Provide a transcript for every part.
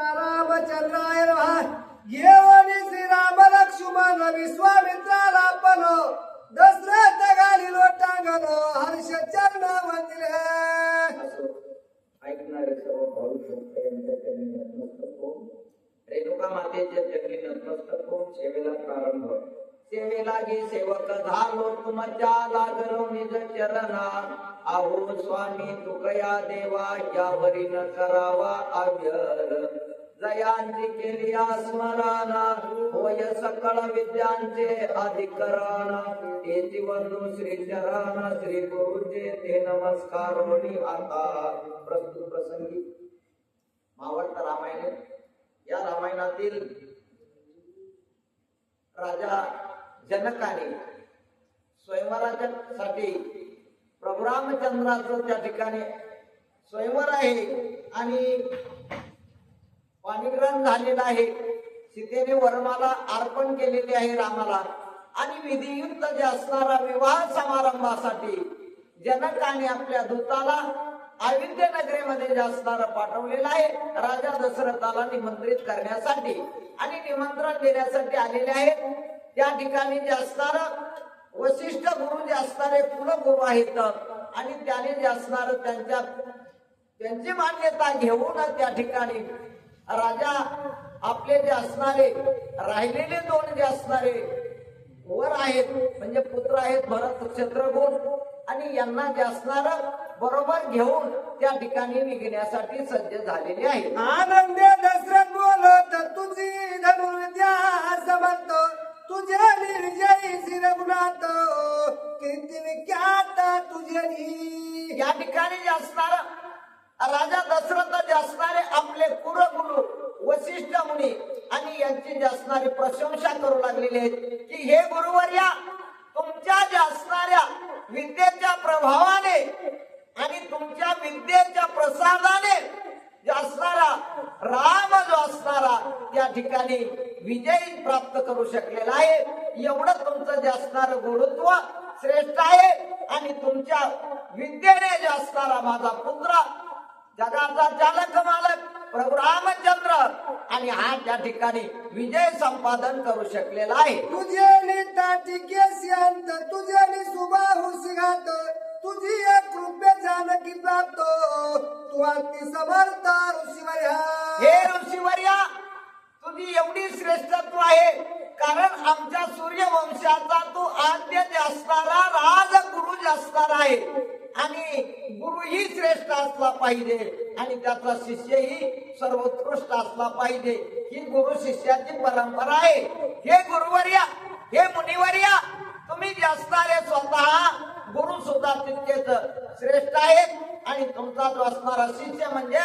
सीता रामचंद्राय नमः येवनी श्रीराम लक्ष्मण विश्वामित्राला पण दशरथ गाली लोटांगण हर्ष चरण वंदिले ऐकणारे सर्व भाऊ भक्त यांच्या चरणी नतमस्तक होऊन रेणुका मातेच्या चरणी नतमस्तक होऊन सेवेला प्रारंभ सेवेला गे सेवक झालो तुमच्या लागलो निज चरणा आहो स्वामी तुकया देवा यावरी न करावा आव्यर जयांची केली स्मरणा होय सकळ विद्यांचे अधिकरण. येती जीवन श्री चरण श्री गुरुचे ते नमस्कार आता. प्रस्तुत प्रसंगी मावळत रामायण. या रामायणातील राजा जनकाने स्वयंवरासाठी प्रभुरामचंद्राचं त्या ठिकाणी स्वयंवर आहे आणि पाणीग्रहण झालेलं आहे. सीतेने वरमाला अर्पण केलेली आहे रामाला. आणि विधियुक्त जे असणारा विवाह समारंभासाठी जनकाने आपल्या दूताला अयोध्या नगरीमध्ये जे असणारं पाठवलेलं आहे राजा दशरथाला निमंत्रित करण्यासाठी आणि निमंत्रण देण्यासाठी आलेले आहेत. त्या ठिकाणी जे असणार वशिष्ठ गुरु जे असणारे कुलगुरु आहेत आणि त्याने जे असणार त्यांच्या त्यांची मान्यता घेऊन त्या ठिकाणी राजा आपले जे असणारे राहिलेले दोन जे असणारे वर आहेत म्हणजे पुत्र आहेत भरत शत्रुघ्न आणि यांना जे असणार बरोबर घेऊन त्या ठिकाणी निघण्यासाठी सज्ज झालेले आहेत. आनंदे दशरथ बोलत तुझी धनुर्विद्या समर्थ तुझे निर्जयी शिरगुणात कीर्ती विख्यात तुझे या ठिकाणी जे असणार राजा दशरथ जे असणारे आपले कुरगुरु वशिष्ठ मुनी आणि यांची जे असणारी प्रशंसा करू लागलेले आहे की हे गुरुवर्या तुमच्या ज्या असणाऱ्या विद्येच्या प्रभावाने आणि तुमच्या विद्येच्या प्रसादाने जे असणारा राम जो असणारा त्या ठिकाणी विजय प्राप्त करू शकलेला आहे. एवढं तुमचं जे असणार गुरुत्व श्रेष्ठ आहे आणि तुमच्या विद्येने जे असणारा माझा पुत्र जगाचा चालक मालक प्रभू रामचंद्र. आणि हा त्या ठिकाणी विजय संपादन करू शकलेला आहे. तुझे केस्यांत तुझे सिंहात तुझी एक कृपे जानकी प्राप्त. तू अति समर्थ ऋषीवर्या. हे ऋषीवर्या तुझी एवढी श्रेष्ठत्व आहे कारण आमच्या सूर्यवंशाचा तू आद्य असणारा राजगुरु असणार आहे. आणि श्रेष्ठ असला पाहिजे आणि त्याचा शिष्यही सर्वोत्कृष्ट असला पाहिजे. ही गुरु शिष्याची परंपरा आहे. हे गुरुवर्या हे मुनिवर्या तुम्ही जे असणारे स्वतः गुरु सुद्धा तितकेच श्रेष्ठ आहेत. आणि तुमचा जो असणारा शिष्य म्हणजे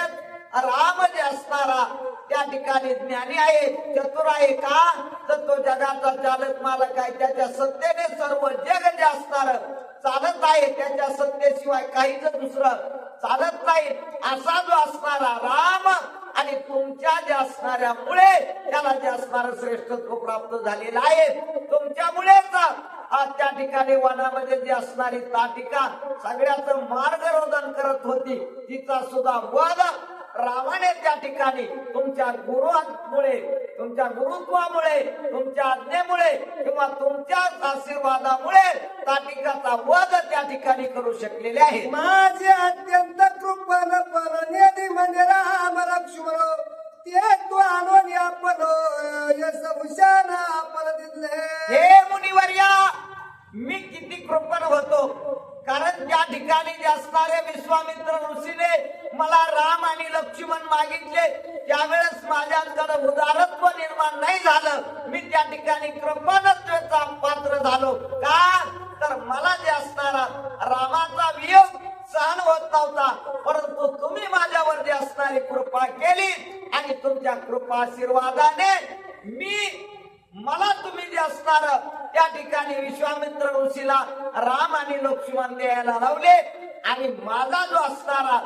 राम जे असणारा त्या ठिकाणी ज्ञानी आहे चतुर आहे का? तर तो जगाचा चालक मालक आहे. त्याच्या सत्तेने सर्व जग जे असणार चालत आहे त्याच्या सत्तेशिवाय काहीच दुसरं चालत नाही. असा जो असणारा राम आणि तुमच्या ज्या असणाऱ्यामुळे त्याला जे असणार श्रेष्ठत्व प्राप्त झालेलं आहे तुमच्यामुळेच. आज त्या ठिकाणी वनामध्ये जी असणारी ताटिका सगळ्याच मार्गरोधन करत होती तिचा सुद्धा वध रामाने त्या ठिकाणी. तुमच्या गुरुमुळे तुमच्या गुरुत्वामुळे तुमच्या आज्ञेमुळे किंवा तुमच्या आशीर्वादामुळे ताटिकाचा वध त्या ठिकाणी करू शकलेले आहे माझे अत्यंत कृपण पण नेदी म्हणजे राम लक्ष्मण. ते तू आणून आपण यश भूषण आपण दिले. हे मुनिवर्या मी किती कृपण होतो. कारण त्या ठिकाणी जे असणारे विश्वामित्र ऋषीने मला राम आणि लक्ष्मण मागितले त्यावेळेस माझ्याकडे उदारत्व निर्माण नाही झालं. मी त्या ठिकाणी कृपणत्वाचा पात्र झालो. का? तर मला जे असणारा रामाचा वियोग सहन होत नव्हता परंतु तुम्ही माझ्यावर जे असणारी कृपा केली आणि तुमच्या कृपा आशीर्वादाने मी मला तुम्ही जे असणार त्या ठिकाणी विश्वामित्र ऋषीला राम आणि लक्ष्मण द्यायला लावले. आणि माझा जो असणारा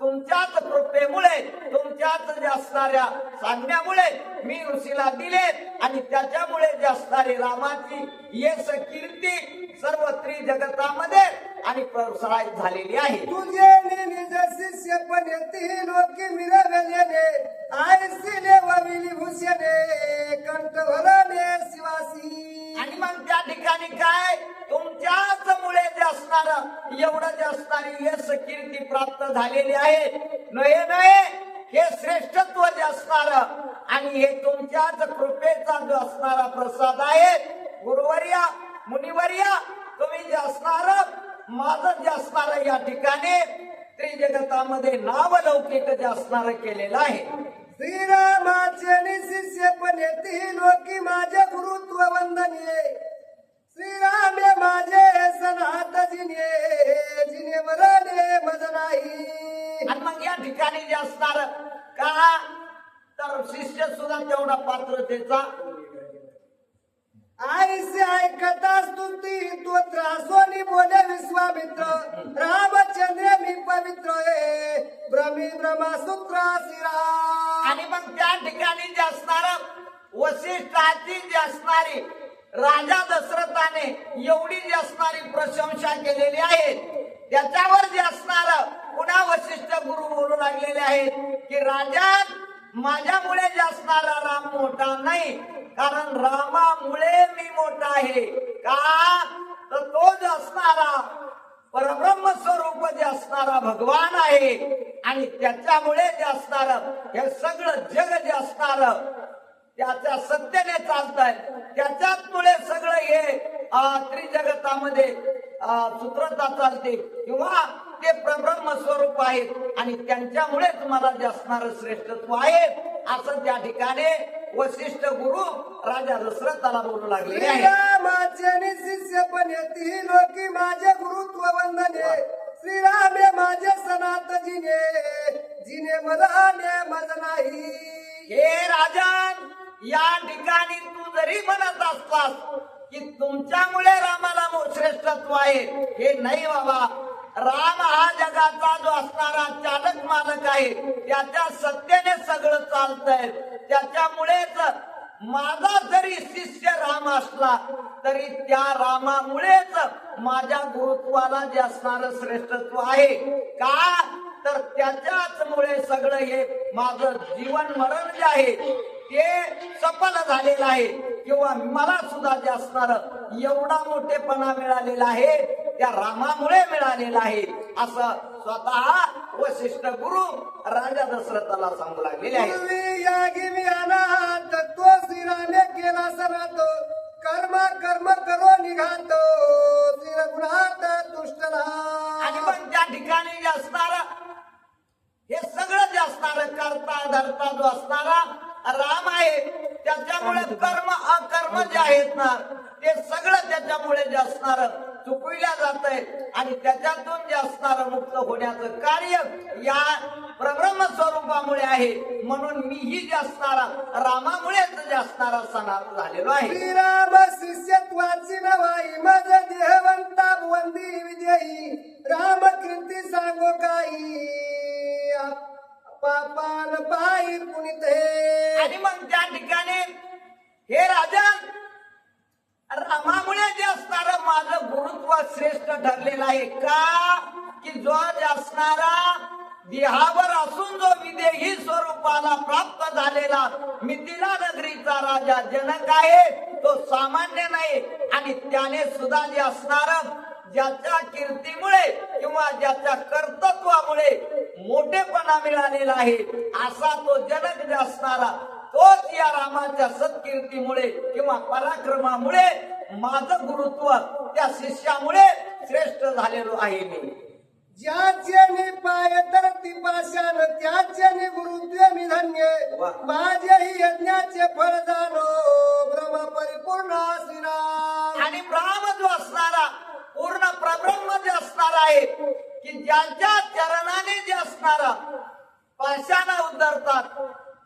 तुमच्याच कृपेमुळे तुमच्याच जे असणाऱ्या सांगण्यामुळे मी ऋषीला दिले. आणि त्याच्यामुळे जे असणारी रामाची यश कीर्ती सर्व त्रि जगतामध्ये आणि प्रसारित झालेली आहे. तुझे निज शिष्य पण येतील लोक मिळवलेले आयसीले हुसेने कंठ भरले शिवासी. आणि मग त्या ठिकाणी काय? तुमच्याच मुळे जे असणार एवढं जे असणारी यश कीर्ती प्राप्त झालेली आहे. नये नये हे श्रेष्ठत्व जे असणार आणि हे तुमच्याच कृपेचा जो असणारा प्रसाद आहे गुरुवर्या मुनिवर्या तुम्ही जे असणार माझं जे असणार या ठिकाणी. त्रिजगतामध्ये नावलौकिक जे असणार केलेलं आहे. श्रीरामाचे शिष्य पण येतील लोकी माझे गुरुत्व वंदनीय. श्रीराम हे माझे सनात जिने जिने मरणे मज नाही आणि मग या ठिकाणी जे असणार का? तर शिष्य सुद्धा तेवढा पात्रतेचा आईसे ऐकता स्तुती तो त्रासोनी बोले विश्वामित्र. रामचंद्र मी पवित्र हे भ्रमी ब्रह्मसूत्र शिरा आणि मग त्या ठिकाणी जे असणार वशिष्ठाची जी असणारी राजा दशरथाने एवढी जी असणारी प्रशंसा केलेली आहे त्याच्यावर जे असणार पुन्हा वशिष्ठ गुरु बोलू लागलेले आहेत की राजा माझ्यामुळे जे असणारा राम मोठा नाही. कारण रामामुळे मी मोठा आहे. का? तर तो असणारा परब्रह्म स्वरूप जे असणारा भगवान आहे आणि त्याच्यामुळे जे असणार हे सगळं जग जे असणार त्याच्या सत्तेने चालतंय. त्याच्यामुळे सगळं हे त्रिजगतामध्ये सूत्रता चालते. किंवा ते प्रब्रह्म स्वरूप आहेत आणि त्यांच्यामुळे तुम्हाला जे असणार श्रेष्ठत्व आहे असं त्या ठिकाणी वशिष्ठ गुरु राजा दशरथाला बोलू श्रीरामाचे नि शिष्य पण येतील. लोकी माझे गुरुत्व वंदने श्रीराम माझे सनात जिने जिने मरणे मज नाही. हे राजन या ठिकाणी तू जरी म्हणत असलास की तुमच्यामुळे रामाला श्रेष्ठत्व आहे. हे नाही बाबा. राम हा जगाचा जो असणारा चालक मालक आहे त्याच्या सत्तेने सगळं चालतंय. त्याच्यामुळेच माझा जरी शिष्य राम असला तरी त्या रामामुळेच माझ्या गुरुत्वाला जे असणार श्रेष्ठत्व आहे का? तर त्याच्याच मुळे सगळं हे माझं जीवन मरण जे आहे ते सफल झालेलं आहे. किंवा मला सुद्धा जे असणार एवढा मोठेपणा मिळालेला आहे त्या रामामुळे मिळालेला आहे. असं स्वतः वशिष्ठ गुरु राजा दशरथाला सांगू लागलेले आहे तो श्रीरामे केला सनात कर्म कर्म करो निघात. रघुनाथ दुष्टला आणि मग त्या ठिकाणी जे असणार हे सगळं जे असणार करता धरता जो असणारा राम आहे त्याच्यामुळे कर्म अकर्म जे आहेत ना ते सगळं त्याच्यामुळे जे असणार चुकविल्या जात आहे आणि त्याच्यातून जे असणार मुक्त होण्याचं कार्य या प्रब्रह्म स्वरूपामुळे आहे. म्हणून मीही जे असणारा रामामुळेच जे असणारा सणात झालेलो आहे. श्रीराम शिष्यत्वाची नवाई मज देहवंता वंदी विजयी. राम कीर्ती सांगो काही. पापान पायी पुनित हे आणि मग त्या ठिकाणी हे राजा रामामुळे जे असणार सर्वात श्रेष्ठ ठरलेला आहे. का? की जो असणारा देहावर असून जो विदेही स्वरूपाला प्राप्त झालेला मिथिला नगरीचा राजा जनक आहे तो सामान्य नाही. आणि त्याने सुद्धा जे असणार ज्याच्या कीर्तीमुळे किंवा ज्याच्या कर्तृत्वामुळे मोठेपणा मिळालेला आहे असा तो जनक जे असणारा तोच या रामाच्या सत्कीर्तीमुळे किंवा पराक्रमामुळे माझं गुरुत्व त्या शिष्यामुळे श्रेष्ठ झालेलो आहे मी. ज्याचे पाय तर ती पाशान त्याचे गुरुत्व मी धन्य. वा. माझेही यज्ञाचे फळ जाणो ब्रह्म परिपूर्ण श्रीराम आणि ब्राह्म जो असणारा पूर्ण प्रब्रह्म जे असणार आहे की ज्यांच्या चरणाने जे असणारा पाशाना उद्धरतात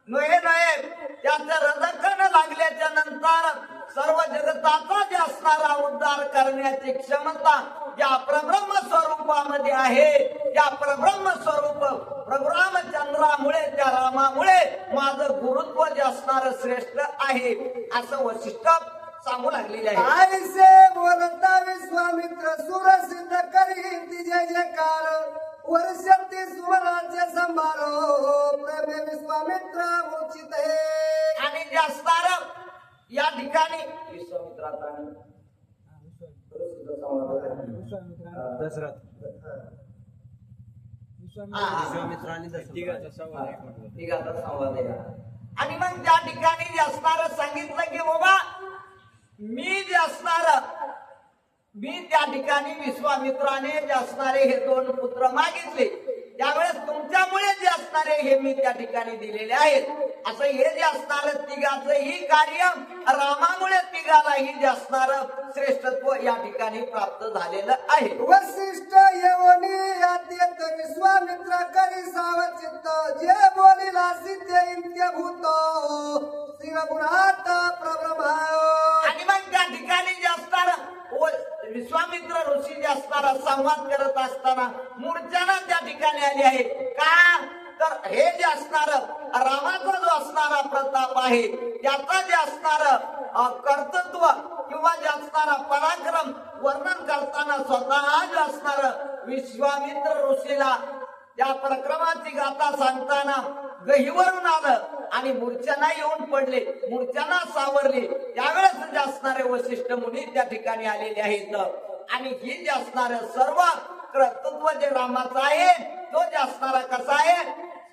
नये नये. त्याचं रदखन लागल्याच्या नंतर सर्व जगताचा जे असणारा उद्धार करण्याची क्षमता या प्रब्रह्म स्वरूपामध्ये आहे. या प्रब्रह्म स्वरूप प्रभुरामचंद्रामुळे त्या रामामुळे माझं गुरुत्व जे असणार श्रेष्ठ आहे असं वशिष्ठ सांगू लागलेले आहे. आईसे बोलता विश्वामित्र सुरसिद्ध करी तिजे जयकार वर्षती सुमनाचे संभारो प्रेमे विश्वामित्र उचित हे आणि जे असणार या ठिकाणी विश्वामित्राचा दशरथ. तिघाचा संवाद आहे आणि मग त्या ठिकाणी जे असणार सांगितलं की बाबा मी जे असणार मी त्या ठिकाणी विश्वामित्राने जे असणारे हे दोन पुत्र मागितले त्यावेळेस तुमच्यामुळे जे असणारे हे मी त्या ठिकाणी दिलेले आहेत. असं हे जे असणार तिघाचं ही कार्य रामामुळे तिघालाही जे असणार श्रेष्ठत्व या ठिकाणी प्राप्त झालेलं आहे. वसिष्ठ येवनी यात्यंत विश्वामित्र करी सावचित्त जे बोलिला सिद्ध इंत्य भूत श्री रघुनाथ प्रब्रह्मा आणि मग त्या ठिकाणी जे असणार विश्वामित्र ऋषी जे असणारा संवाद करत असताना मूर्छना त्या ठिकाणी आली आहे. का? तर हे जे असणार रामाचा जो असणारा प्रताप आहे त्याचा जे असणार कर्तृत्व किंवा जे असणारा पराक्रम वर्णन करताना स्वतः जे असणार विश्वामित्र ऋषीला त्या पराक्रमाची गाथा सांगताना गहीवरून आलं आणि मूर्छना येऊन पडले मूर्छना सावरले. त्यावेळेस जे असणारे वशिष्ठ मुनी त्या ठिकाणी आलेले आहेत. आणि हे जे असणार सर्व कर्तृत्व जे रामाचं आहे तो जे असणारा कसा आहे?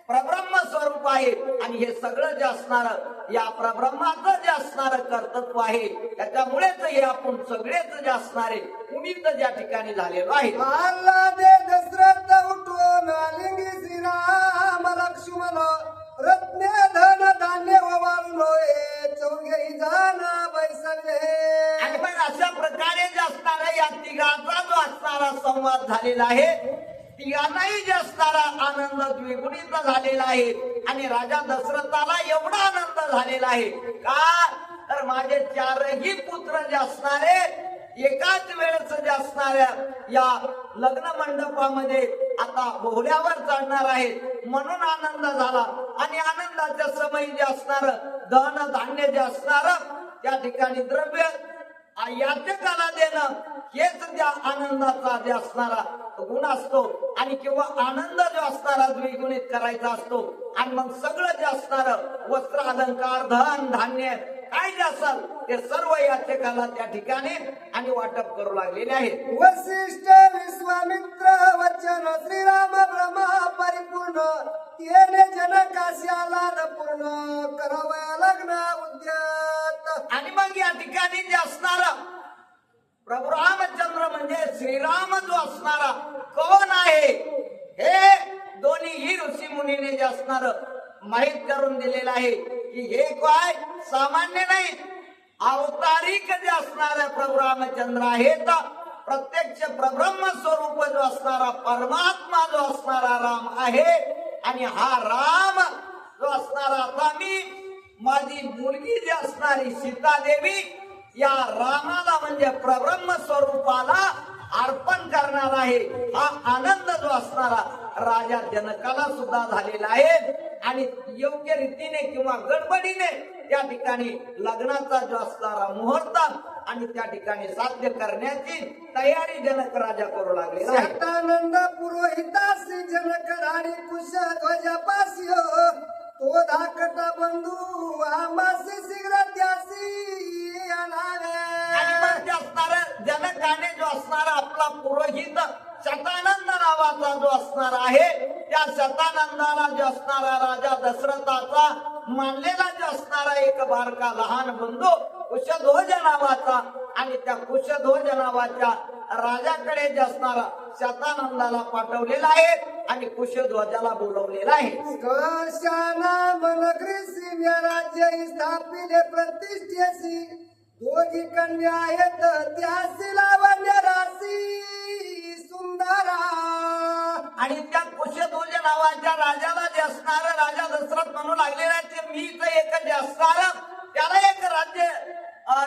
प्रब्रह्म स्वरूप आहे. आणि हे सगळं जे असणार या प्रब्रह्माचं जे असणार कर्तृत्व आहे त्याच्यामुळेच हे आपण सगळेच जे असणारे पुनीत ज्या ठिकाणी झालेलो आहे. आला श्रीराम लक्ष्मण रत्ने धन धान्य वाळलोय चौघे जाण बैसले. आणि मग अशा प्रकारे जे असणारा या तिघाचा जो असणारा संवाद झालेला आहे तिघांनाही जे असणारा आनंद द्विगुणित झालेला आहे आणि राजा दशरथाला एवढा आनंद झालेला आहे का? तर माझे चारही पुत्र जे असणारे एकाच वेळेस जे असणाऱ्या या लग्न मंडपामध्ये आता बोहल्यावर चढणार आहेत म्हणून आनंद झाला. आणि आनंदाच्या समयी जे असणार दहन धान्य जे असणार त्या ठिकाणी द्रव्य याचकाला देणं हेच त्या आनंदाचा जे असणारा गुण असतो. आणि किंवा आनंद जो असणारा द्विगुणित करायचा असतो. आणि मग सगळं जे असणार वस्त्र अलंकार धन धान्य काय असेल ते सर्व याचकाला त्या ठिकाणी आणि वाटप करू लागलेले आहेत. वसिष्ठ विश्वामित्र वचन श्रीराम ब्रह्मा परिपूर्ण. येणे जनकाश्याला पूर्ण करावया लग्न उद्यत. आणि मग या ठिकाणी जे असणार प्रभू रामचंद्र म्हणजे श्रीराम जो असणारा कोण आहे? हे दोन्ही ऋषी मुनीने जे असणार माहीत करून दिलेलं आहे. की हे काय? सामान्य नाही. अवतारिक जे असणार प्रभू रामचंद्र आहेत? प्रत्यक्ष प्रब्रह्म स्वरूप जो असणारा परमात्मा जो असणारा राम आहे आणि हा राम जो असणारा आता मी माझी मुलगी जी असणारी सीता देवी या रामाला म्हणजे प्रब्रह्म स्वरूपाला अर्पण करणार आहे. हा आनंद जो असणारा राजा जनकाला सुद्धा झालेला आहे. आणि योग्य रीतीने किंवा गडबडीने त्या ठिकाणी लग्नाचा जो असणारा मुहूर्त आणि त्या ठिकाणी साध्य करण्याची तयारी जनक राजा करू लागलेला आहे. शतानंद पुरोहितासी जनक राणी कुश ध्वज पास्यो तो धाकट बंधू आमासी शीघ्र त्यासी असणारा जनकाने जो असणारा आपला पुरोहित शतानंद नावाचा जो असणार आहे त्या शतानंदाला जो असणारा राजा दशरथाचा मानलेला जो असणारा एक बारका लहान बंधू कुशध्वज नावाचा आणि त्या कुशध्वज नावाच्या राजाकडे जे असणारा शतानंदाला पाठवलेला आहे आणि कुशध्वजाला बोलवलेला आहे. कशाना मनग्री राज्य स्थापिले प्रतिष्ठेसी दोघी कन्या आहेत त्यासी लावण्य राशी. सुंदरा. आणि त्या कुशध्वज नावाच्या राजाला जे असणार राजा दशरथ म्हणू लागलेला आहे, ते मीच एक जे असणार त्याला एक राज्य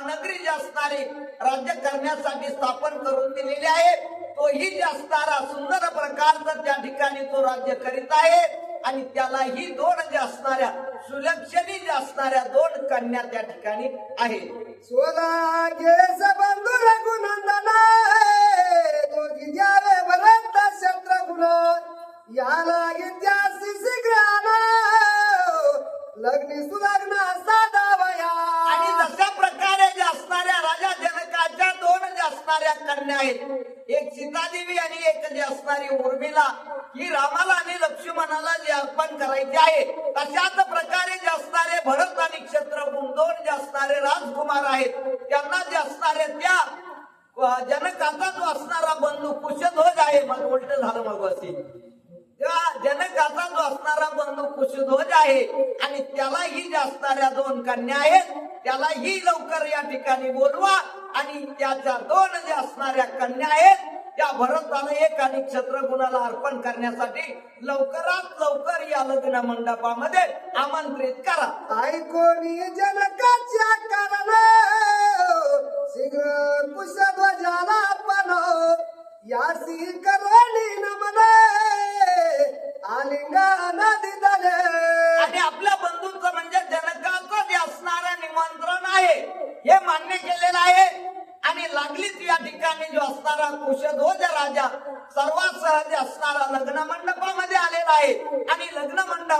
नगरी जे असणारी राज्य करण्यासाठी स्थापन करून दिलेली आहे. तोही जे असणारा सुंदर प्रकारचं त्या ठिकाणी तो राज्य करीत आहे. आणि त्यालाही दोन जे असणाऱ्या सुलक्षणी जे असणाऱ्या दोन कन्या त्या ठिकाणी आहेत. सोला गेस बंधू रघुनंदन दोघी द्यावे भरत शत्रुघ्न. याला इतिहासी शीघ्रान लग्नी सुलग्न आणि जशा प्रकारे जे असणाऱ्या राजा जनकाच्या दोन जे असणाऱ्या कन्या आहेत एक सीतादेवी आणि एक जे असणारी उर्मिला ही रामाला करायचे आहे. तशाच प्रकारे जे असणारे भरत आणि क्षेत्र दोन जे असणारे राजकुमार आहेत त्यांना जे असणारे त्या जनकाचा जो असणारा बंधू कुशध्वज आहे मग उलट झालं मग असे. त्या जनकाचा जो असणारा बंधू कुशध्वज आहे आणि त्यालाही जे असणाऱ्या दोन कन्या आहेत त्यालाही लवकर या ठिकाणी बोलवा आणि त्याच्या दोन जे असणाऱ्या कन्या आहेत त्या भरताने एक आणि क्षत्रगुणाला अर्पण करण्यासाठी लवकरात लवकर या लग्न मंडपामध्ये आमंत्रित करा. ऐकोनी जनकाच्या कारण शीघ्र कुशध्वजाला पण यासी करोनी नमन आलिंगन दिदले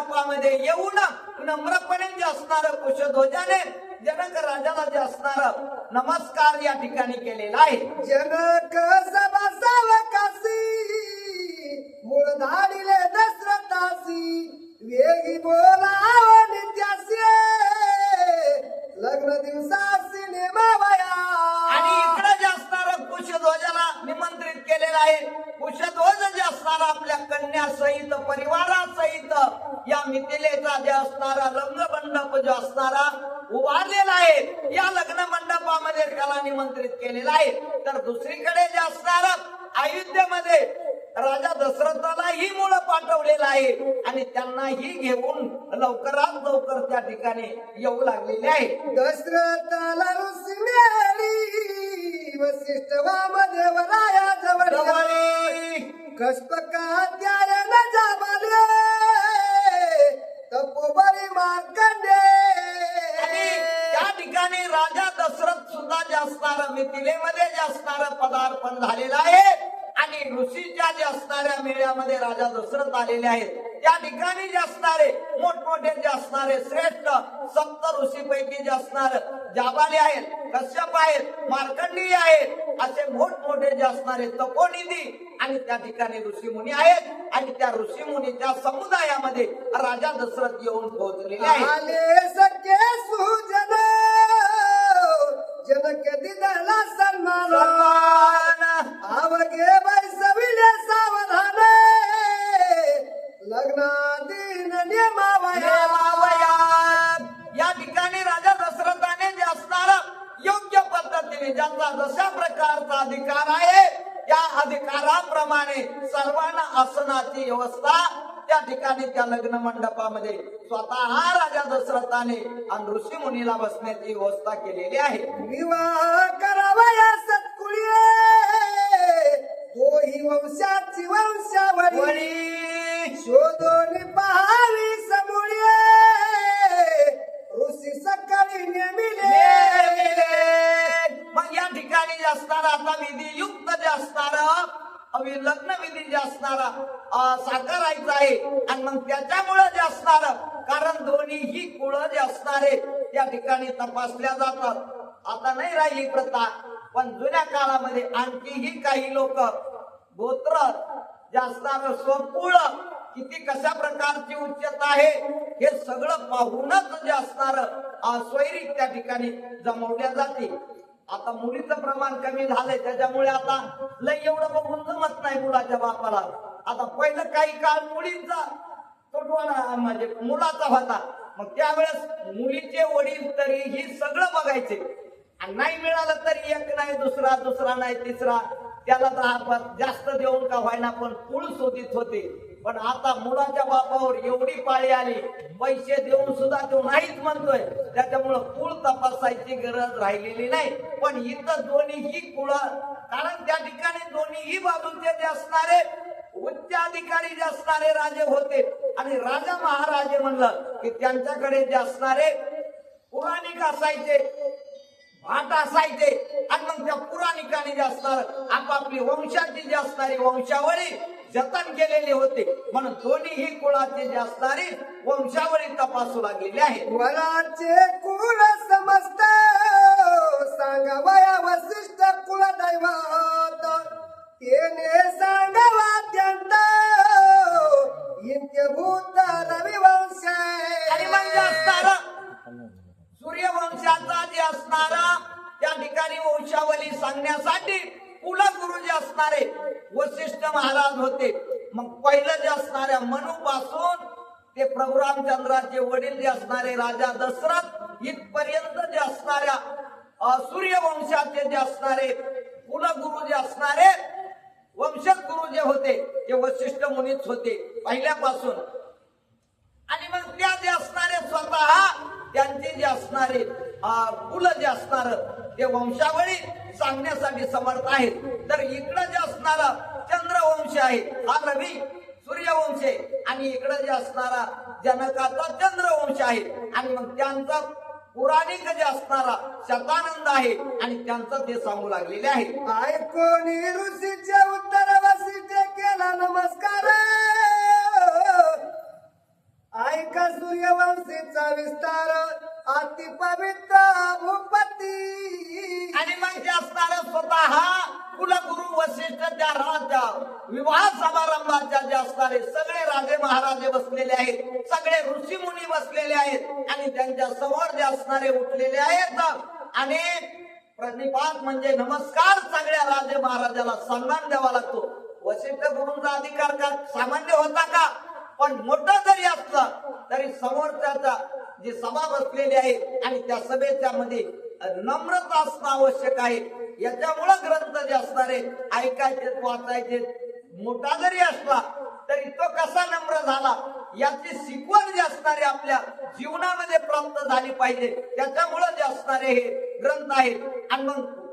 रूपामध्ये येऊन नम्रपणे जे असणार कुशध्वजाने जनक राजाला जे असणार नमस्कार या ठिकाणी केलेला आहे. जनक सभा सावकासी मूळ धाडिले दशरथासी वेगी बोला मिथिलेचा जे असणारा लग्न मंडप जो असणारा उभारलेला आहे. या लग्न मंडपामध्ये त्याला निमंत्रित केलेला आहे. तर दुसरीकडे जे असणार अयोध्येमध्ये राजा दशरथाला ही मुलं पाठवलेलं आहे. आणि त्यांना ही घेऊन लवकरात लवकर त्या ठिकाणी येऊ लागलेले आहे. दशरथाला ऋषी मिळाली वसिष्ठ वामदेवराया जवळ. जवळी कष्टकाध्यायन जाबाले तपोबरी मार्कंडे. या ठिकाणी राजा दशरथ सुद्धा जे असणार मिथिलेमध्ये जे असणार पदार्पण झालेलं आहे. आणि ऋषीच्या जे असणाऱ्या मेळ्यामध्ये राजा दशरथ आलेले आहेत त्या ठिकाणी जे असणारे मोठमोठे जे असणारे श्रेष्ठ सप्त ऋषीपैकी जे असणार जाबाले आहेत कश्यप आहेत मार्कंडी आहेत असे मोठमोठे जे असणारे तपोनिधी आणि त्या ठिकाणी ऋषी मुनी आहेत आणि त्या ऋषी मुनीच्या समुदायामध्ये राजा दशरथ येऊन पोहोचलेले आहेत. आले सखे सुजन जनक मंडपामध्ये स्वतः राजा दशरथाने आणि ऋषी मुनीला बसण्याची व्यवस्था केलेली आहे. विवाह करावया सत्कुळी तोही वंशाची वंशावळी वळी. शोधून पहावी समोरी ऋषी सकाळी नेमिले. मग या ठिकाणी असणार आता विधी युक्त जे असणार अवि लग्न विधी जे असणार साकारायचं आहे आणि मग त्याच्यामुळे जे असणार कारण दोन्ही ही कुळ जे असणारे त्या ठिकाणी तपासल्या जातात. आता नाही राहिली प्रथा पण जुन्या काळामध्ये आणखीही काही लोक गोत्र जे असणार स्वकुळ किती कशा प्रकारची उच्चता आहे हे सगळं पाहूनच जे असणार स्वैरिक त्या ठिकाणी जमवल्या जाते. आता मुलीचं प्रमाण कमी झालंय त्याच्यामुळे आता लय एवढं बघून जमत नाही मुलाच्या बापाला. आता पहिलं काही काळ मुलींचा तोटवाना म्हणजे मुलाचा होता. मग त्यावेळेस मुलीचे वडील तरी ही सगळं बघायचे. आणि नाही मिळालं तरी एक नाही दुसरा दुसरा नाही तिसरा. त्याला तर जास्त देऊन का व्हायना पण कुळ शोधित होते. पण आता मुलाच्या बापावर एवढी पाळी आली पैसे देऊन सुद्धा तो नाहीच म्हणतोय. त्याच्यामुळं कुळ तपासायची गरज राहिलेली नाही. पण इथं दोन्हीही कुळ कारण त्या ठिकाणी दोन्हीही बाजूचे जे असणारे उच्च अधिकारी जे असणारे राजे होते. आणि राजा महाराजे म्हणलं की त्यांच्याकडे जे असणारे पुराणिक असायचे भाट असायचे आणि मग त्या पुराणिकाने जे असणार आपापली वंशाची जी असणारी वंशावळी जतन केलेली होते म्हणून दोन्हीही कुळाचे जे असणारी वंशावळी तपासू लागलेली आहे. वराचे कुळ समस्त सांगावया वसिष्ठ कुळ दैवत तेने सांगावा अत्यंत भूत रविवंश. आणि मग जे असणार सूर्यवंशाचा जे असणारा त्या ठिकाणी वंशावली सांगण्यासाठी कुलगुरु जे असणारे वशिष्ठ महाराज होते. मग पहिलं जे असणाऱ्या मनू पासून ते प्रभू रामचंद्राचे वडील जे असणारे राजा दशरथ इथपर्यंत जे असणाऱ्या सूर्यवंशाचे जे असणारे कुलगुरु जे असणारे वंशज गुरु जे होते ते वशिष्ठ मुनीच होते पहिल्यापासून. आणि मग त्या जे असणारे स्वतः त्यांचे जे असणारे कुल कुलं जे असणार ते वंशावळी सांगण्यासाठी समर्थ आहेत. तर इकडं जे असणारा चंद्रवंश आहे हा रवी सूर्यवंश आहे. आणि इकडं जे असणारा जनकाचा चंद्रवंश आहे. आणि मग त्यांचा पुराणिक जे असणारा शतानंद आहे. आणि त्यांचं ते सांगू लागलेले आहे. ऐकून ऋषीचे उत्तर वसिष्ठ केला नमस्कार. ऐका सूर्यवंशीचा विस्तार अति पवित्र भूपती. आणि म्हणजे मग ते असणार स्वतः कुलगुरु वशिष्ठ त्या राजा विवाह समारंभाच्या जे असणारे सगळे राजे महाराजे बसलेले आहेत सगळे ऋषी मुनी बसलेले आहेत आणि त्यांच्यासमोर जे असणारे उठलेले आहेत आणि प्रणिपात म्हणजे नमस्कार सगळ्या राजे महाराजाला सन्मान द्यावा लागतो. वशिष्ठ गुरुंचा अधिकार का? सामान्य होता का? पण मोठा जरी असला तरी समोरच्याचा जी सभा बसलेली आहे आणि त्या सभेच्या मध्ये नम्रता असणं आवश्यक आहे. याच्यामुळं ग्रंथ जे असणारे ऐकायचे वाचायचे मोठा जरी असला तरी तो कसा नम्र झाला याची शिकवण जी असणारे आपल्या जीवनामध्ये प्राप्त झाली पाहिजे. त्याच्यामुळं जे असणारे हे ग्रंथ आहेत आणि मग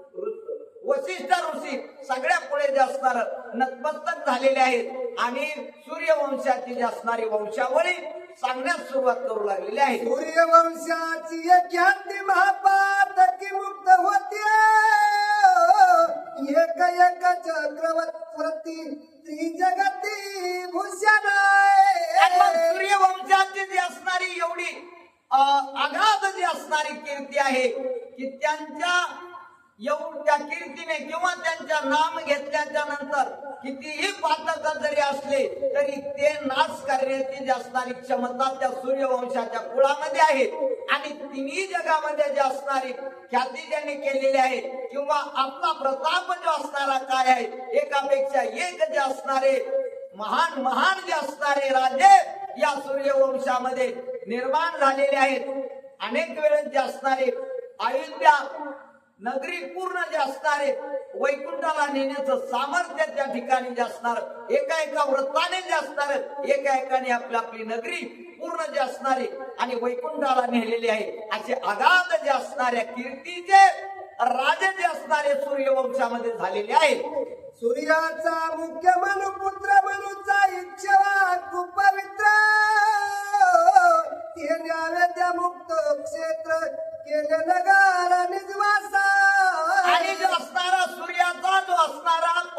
वशिष्ठ ऋषी सगळ्या पुढे जे असणार नतमस्तक झालेले आहेत. आणि सूर्यवंशाची जी असणारी वंशावळी सांगण्यास सुरुवात करू लागलेली आहे. सूर्यवंशाची ख्याती महापातकी मुक्त होते. एक एक चक्रवर्ती त्रिजगती भूषण आणि मग सूर्यवंशाची जी असणारी एवढी अगाध जी असणारी कीर्ती आहे की त्यांच्या येऊन त्या कीर्तीने किंवा त्यांच्या नाम घेतल्याच्या नंतर कितीही पातक जरी असले तरी ते नाश करण्याची जी असणारी क्षमता त्या सूर्यवंशाच्या कुळामध्ये आहे. आणि तिन्ही जगामध्ये जे असणारी ख्याती ज्यांनी केलेली आहे किंवा आपला प्रताप जो असणारा काय आहे एकापेक्षा एक जे असणारे महान महान जे असणारे राजे या सूर्यवंशामध्ये निर्माण झालेले आहेत. अनेक वेळेस जे असणारे अयोध्या नगरी पूर्ण जे असणारे वैकुंठाला नेण्याचं सामर्थ्य त्या ठिकाणी जे असणार एका एका व्रताने जे असणार एका एकाने आपली आपली नगरी पूर्ण जे असणारे आणि वैकुंठाला नेलेले आहे. असे अगाध जे असणाऱ्या कीर्तीचे राजे जे असणारे सूर्यवंशामध्ये झालेले आहेत. सूर्याचा मुख्य मनु पुत्र मनुचा इच्छा खूप पवित्र त्या मुक्त क्षेत्र केले नगार निज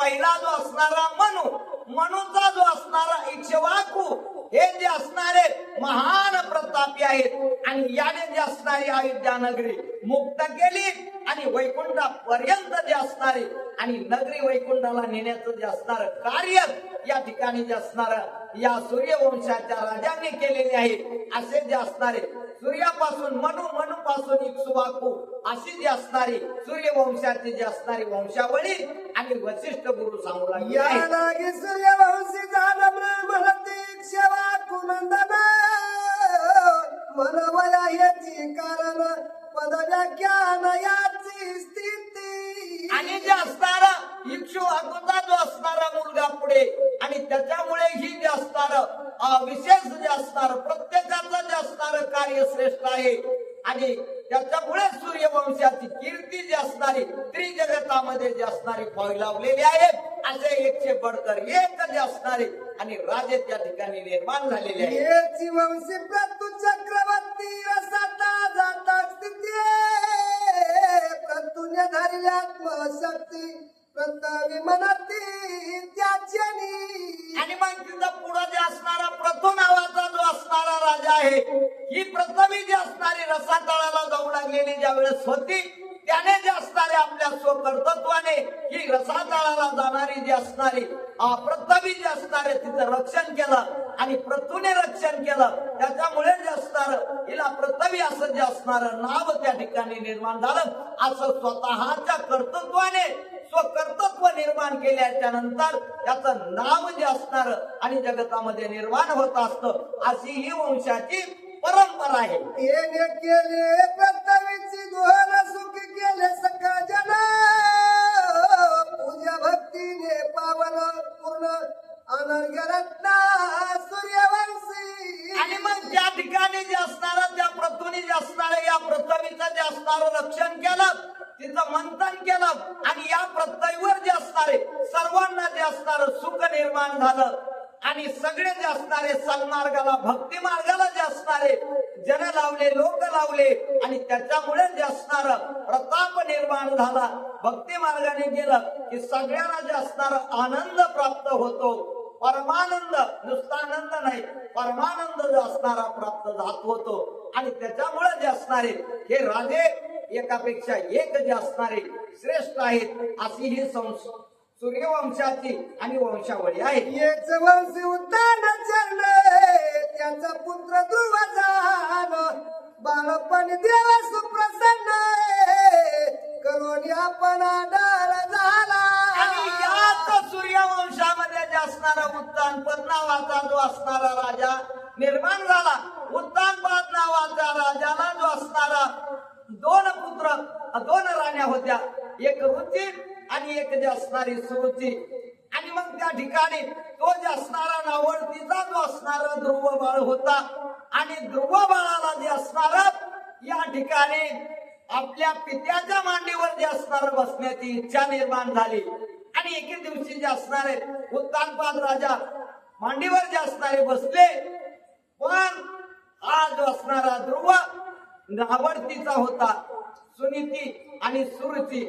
पहिला जो असणारा मनू मनूचा जो असणारा इच्छवाकू हे जे असणारे महान प्रतापी आहेत आणि याने जे असणारी अयोध्या नगरी मुक्त केली. आणि वैकुंठापर्यंत जे असणारे आणि नगरी वैकुंठाला नेण्याचं जे असणार कार्य या ठिकाणी जे असणार या सूर्यवंशाच्या राजांनी केलेले आहे असे जे असणारे सूर्यापासून मनू मनू पासून इक्सुबाकू अशी जी असणारी सूर्यवंशाची जी असणारी वंशावळी आणि वशिष्ठ गुरु सांगू लागले सूर्यवंशी झालं कारण पद याची स्थिती. आणि जे असणारा इक्षु अगोदर जो असणारा मुलगा पुढे आणि त्याच्यामुळे ही जे असणार विशेष जे असणार प्रत्येकाचं जे असणार कार्य श्रेष्ठ आहे. आणि त्याच्यामुळे सूर्यवंशाची कीर्ती जी असणारी त्रिजगतामध्ये जी असणारी फैलावलेली आहे असे एकशे बडकर एक जे असणारे आणि राजे त्या ठिकाणी निर्माण झालेले आहे. वंशी चक्रवर्ती रसाता जाता स्थिती प्रतुने धरली आत्मशक्ती. प्रतावी मनती त्याच्यानी आणि मग तिथं पुढं जे असणारा प्रथम नावाचा जो असणारा राजा आहे ही प्रथमी जी असणारी रसातळाला जाऊ लागलेली ज्या वेळेस होती त्याने जे असणारे आपल्या स्वकर्तत्वाने ही रसातळाला जाणारी जी असणारी अप्रथमी जे असणारे तिचं रक्षण केलं आणि प्रथूने रक्षण केलं त्याच्यामुळे जे असणार हिला पृथ्वी असं जे असणार नाव त्या ठिकाणी निर्माण झालं. असं स्वतःच्या कर्तृत्वाने निर्माण केल्याच्यानंतर त्याचं नाव जे असणार आणि जगतामध्ये निर्माण होत असतं अशी ही वंशाची परंपरा आहे. येणे केले प्रथवीची दोन सुख केले सका जन पूजा भक्तीने पावन पूर्ण रत्ना सूर्यवंशी. आणि मग त्या ठिकाणी जे असणार त्या प्रथूने जे असणार या पृथ्वीचं जे असणार रक्षण केलं तिचं मंथन केलं आणि या पृथ्वीवर जे असणारे सर्वांना जे असणार सुख निर्माण झालं. आणि सगळे जे असणारे सन्मार्गाला भक्ती मार्गाला जे असणारे जन लावले लोक लावले आणि त्याच्यामुळे जे असणार प्रताप निर्माण झाला. भक्ती मार्गाने गेलं की सगळ्यांना जे असणार आनंद प्राप्त होतो. परमानंद नुसता आनंद नाही परमानंद जो असणारा प्राप्त जात होतो. आणि त्याच्यामुळे जे असणारे हे राजे एकापेक्षा एक जे असणारे श्रेष्ठ आहेत अशी ही संस सूर्यवंशाची आणि वंशावळी आहे. येच वंशी उद्दान चरले त्याचा पुत्र ध्रुव जाण बाळपण देव सुप्रसन्न करून आपण आधार झाला. याच सूर्यवंशामध्ये जे असणारा उत्तानपद नावाचा जो असणारा राजा निर्माण झाला उत्तानपद नावाच्या राजाला जो असणारा दोन पुत्र दोन राण्या होत्या. एक रुची आणि एक जे असणारी सुरुची. आणि मग त्या ठिकाणी तो जे असणारा नावडतीचा जो असणारा ध्रुव बाळ होता. आणि ध्रुव बाळाला जे असणार या ठिकाणी आपल्या पित्याच्या मांडीवर जे असणार बसण्याची इच्छा निर्माण झाली. आणि एके दिवशी जे असणारे उत्तानपाद राजा मांडीवर जे असणारे बसले. पण हा जो असणारा ध्रुव म्हणजे आवडतीचा होता. सुनीती आणि सुरुची.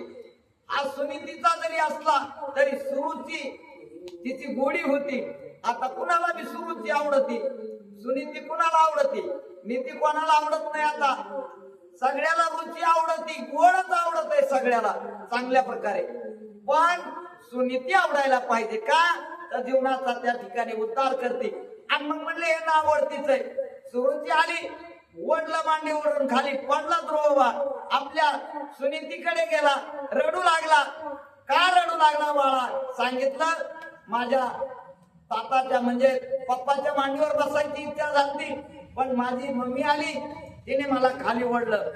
हा सुनीतीचा जरी असला तरी सुरुची तिची गोडी होती. आता कुणाला बी सुरुची आवडती? सुनीती कुणाला आवडती? नीती कोणाला आवडत नाही आता? सगळ्याला रुची आवडती गोडच आवडत आहे सगळ्याला चांगल्या प्रकारे. पण सुनीती आवडायला पाहिजे का? तर जीवनाचा त्या ठिकाणी उद्धार करते. आणि मग म्हणले हे ना आवडतीच आहे. सुरुची आली ओढला मांडीवरून खाली पडला द्रोवा आपल्या सुनीतीकडे गेला रडू लागला. का रडू लागला बाळा? सांगितलं माझ्या ताताच्या म्हणजे पप्पाच्या मांडीवर बसायची इच्छा झाली पण माझी मम्मी आली तिने मला खाली ओढलं.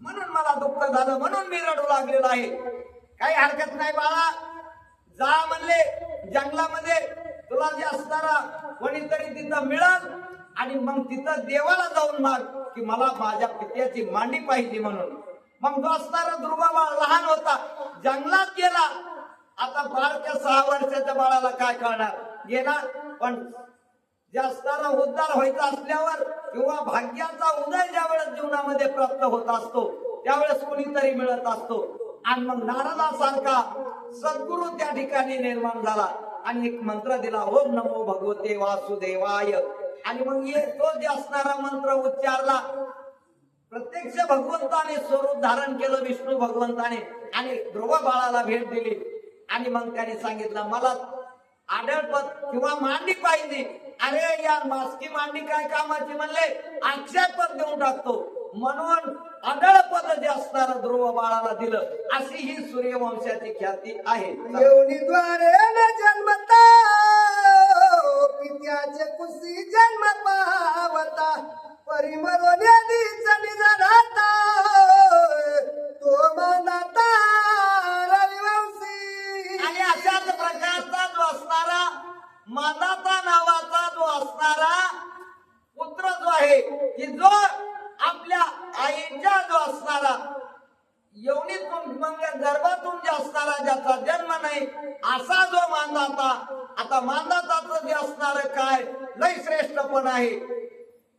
म्हणून मला दुःख झालं म्हणून मी रडू लागलेलो आहे. काही हरकत नाही बाळा. जा म्हणले जंगलामध्ये तुला जे असणारा कोणीतरी तिथं मिळल आणि मग तिथं देवाला जाऊन माग की मला माझ्या पित्याची मांडी पाहिजे म्हणून. मग जो असणारा ध्रुवा लहान होता जंगलात गेला. आता बाळच्या सहा वर्षाच्या बाळाला काय कळणार गेला. पण जे असताना उद्धार व्हायचा असल्यावर किंवा भाग्याचा उदय ज्या वेळेस जीवनामध्ये प्राप्त होत असतो त्यावेळेस कुणीतरी मिळत असतो. आणि मग नारदासारखा सद्गुरु त्या ठिकाणी निर्माण झाला आणि एक मंत्र दिला ओम नमो भगवते वासुदेवाय. आणि मग तो जे असणारा मंत्र उच्चारला प्रत्यक्ष भगवंताने स्वरूप धारण केलं विष्णू भगवंताने आणि ध्रुव बाळाला भेट दिली. आणि मग त्याने सांगितलं मला आढळपत किंवा मांडी पाहिजे. अरे या मास्की मांडी काय कामाची म्हणले? आक्षेपत देऊन टाकतो. म्हणून आढळपद जे असणार ध्रुव बाळाला दिलं अशी ही सूर्यवंशाची ख्याती आहे. जन्मता. पित्याचे कुशी जन्म पावता परिमळून तो मनाता रविवंशी. आणि अशाच प्रकारचा जो असणारा माताचा नावाचा जो असणारा पुत्र जो आहे की जो आपल्या आईच्या जो असणारा यवनीतून मग गर्भातून जे असणारा ज्याचा जन्म नाही असा जो मानदाता आता मानदाताच जे असणार काय लय श्रेष्ठ पण आहे.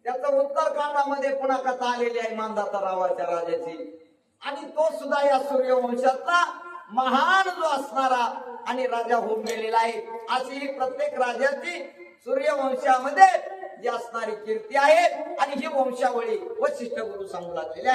त्याचं उत्तरकांडामध्ये पुन्हा कथा आलेली आहे मानदाता रावाच्या राजाची. आणि तो सुद्धा या सूर्यवंशाचा महान जो असणारा आणि राजा होऊन गेलेला आहे अशी ही प्रत्येक राजाची सूर्यवंशामध्ये जी असणारी कीर्ती आहे आणि ही वंशावळी वशिष्ठ गुरु सांगू लागलेली आहे.